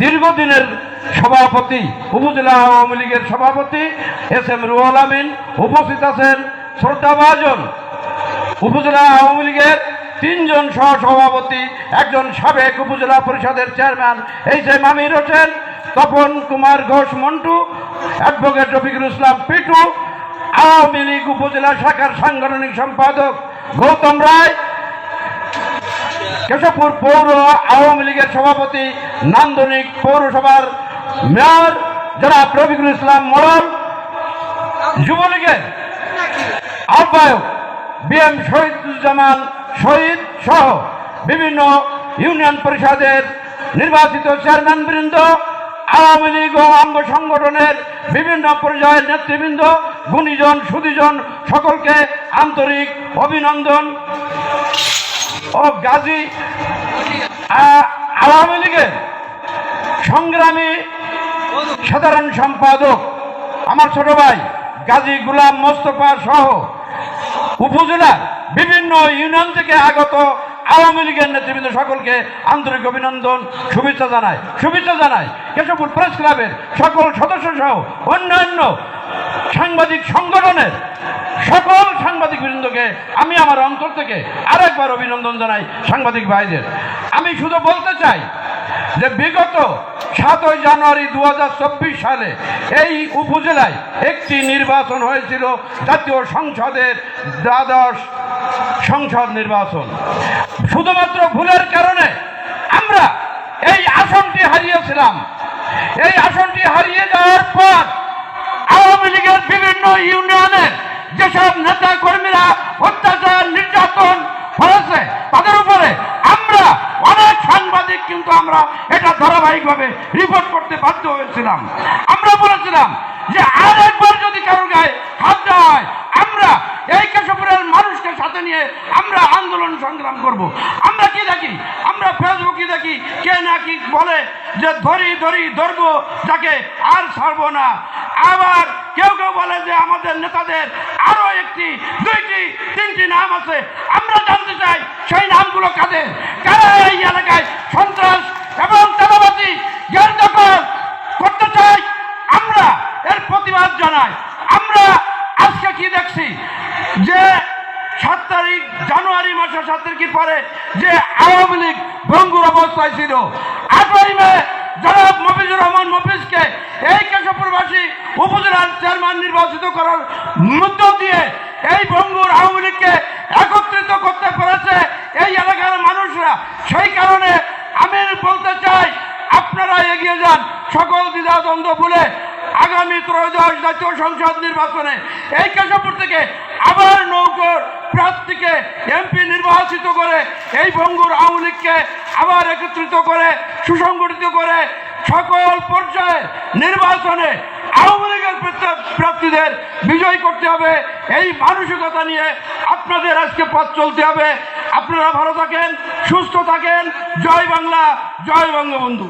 দীর্ঘদিনের সভাপতি, উপজেলা আওয়ামী লীগের সভাপতি এস এম রুহুল আমিন উপস্থিত আছেন। শ্রদ্ধাভাজন উপজেলা আওয়ামী লীগের তিনজন সহ সভাপতি একজন সাবেক উপজেলা পরিষদের chairman H M Amir Hossain, Tapan Kumar Ghosh Montu, advocate Rafiqul Islam Pitu, Awami League উপজেলা শাখার সাংগঠনিক সম্পাদক গৌতম রায় কেশবপুর পৌর আওয়ামী লীগের সভাপতি নান্দনিক পৌরসভার মেয়র যারা রফিকুল ইসলাম মোড়ল, যুবলীগের আহ্বায়ক বিএম শহীদুজ্জামান শহীদ সহ বিভিন্ন ইউনিয়ন পরিষদের নির্বাচিত চেয়ারম্যান বৃন্দ আওয়ামী লীগ ও অঙ্গ সংগঠনের বিভিন্ন পর্যায়ের নেতৃবৃন্দ, গুণীজন সুদীজন সকলকে আন্তরিক অভিনন্দন। ও গাজী আওয়ামী লীগের সংগ্রামী সাধারণ সম্পাদক আমার ছোট ভাই গাজী গুলাম মোস্তফা সহ উপজেলার বিভিন্ন ইউনিয়ন থেকে আগত আওয়ামী লীগের নেতৃবৃন্দ সকলকে আন্তরিক অভিনন্দন, শুভেচ্ছা জানায় শুভেচ্ছা জানায় কেশবপুর প্রেস ক্লাবের সকল সদস্য সহ অন্যান্য সাংবাদিক সংগঠনের সকল সাংবাদিক বৃন্দকে, আমি আমার অন্তর থেকে আরেকবার অভিনন্দন জানাই সাংবাদিক ভাইদের। আমি শুধু বলতে চাই যে বিগত সাতই জানুয়ারি দু হাজার চব্বিশ সালে এই উপজেলায় একটি নির্বাচন হয়েছিল, জাতীয় সংসদের দ্বাদশ সংসদ নির্বাচন। শুধুমাত্র ভুলের কারণে আমরা এই আসনটি হারিয়েছিলাম। এই আসনটি হারিয়ে যাওয়ার পর আওয়ামী লীগের বিভিন্ন ইউনিয়নের যেসব নেতা কর্মীরা অত্যাচার, নির্যাতন হয়েছে তাদের উপরে আমরা অনেক সাংবাদিক কিন্তু আমরা এটা ধারাবাহিকভাবে রিপোর্ট করতে বাধ্য হয়েছিলাম। আমরা বলেছিলাম যে আরেকবার যদি কারোর গায়ে হাত হয়, আমরা এই কেশবপুরের মানুষকে সাথে নিয়ে আমরা আন্দোলন সংগ্রাম করব। আমরা কি দেখি? আমরা ফেসবুকে দেখি, কে না কি বলে যে ধরি ধরি, ধরবো, যাকে আর ছাড়বো না। আবার কেউ কেউ বলে যে আমাদের নেতাদের আরও একটি, দুইটি, তিনটি নাম আছে। আমরা জানতে চাই সেই নামগুলো কাদের? কারা এই এলাকায় সন্ত্রাস এবং চাঁদাবাজি দখল করতে চাই আমরা এর প্রতিবাদ জানাই। আমরা আজকে কি দেখছি? যে সাত তারিখ জানুয়ারি মাসের সাত তারিখের পরে যে আওয়ামী লীগ ভঙ্গুর অবস্থায় ছিল, আটই মে জনাব মফিজুর রহমান মফিজকে এই কেশবপুরবাসী উপজেলার চেয়ারম্যান নির্বাচিত করার মধ্য দিয়ে এই ভঙ্গুর আওয়ামী লীগকে একত্রিত করতে পেরেছে এই এলাকার মানুষরা। সেই কারণে আমি বলতে চাই আপনারা এগিয়ে যান। সকল দ্বিধাদ্বন্দ্ব ভুলে আগামী ত্রয়োদশ জাতীয় সংসদ নির্বাচনে এই কেশবপুর থেকে আবার নৌকর প্রার্থীকে এমপি নির্বাচিত করে এই ভঙ্গুর আওয়ামী লীগকে আবার একত্রিত করে, সুসংগঠিত করে সকল পর্যায়ে নির্বাচনে আওয়ামী লীগের প্রার্থীদের বিজয় করতে হবে। এই মানসিকতা নিয়ে আপনাদের আজকে পথ চলতে হবে। আপনারা ভালো থাকেন, সুস্থ থাকেন। জয় বাংলা, জয় বঙ্গবন্ধু।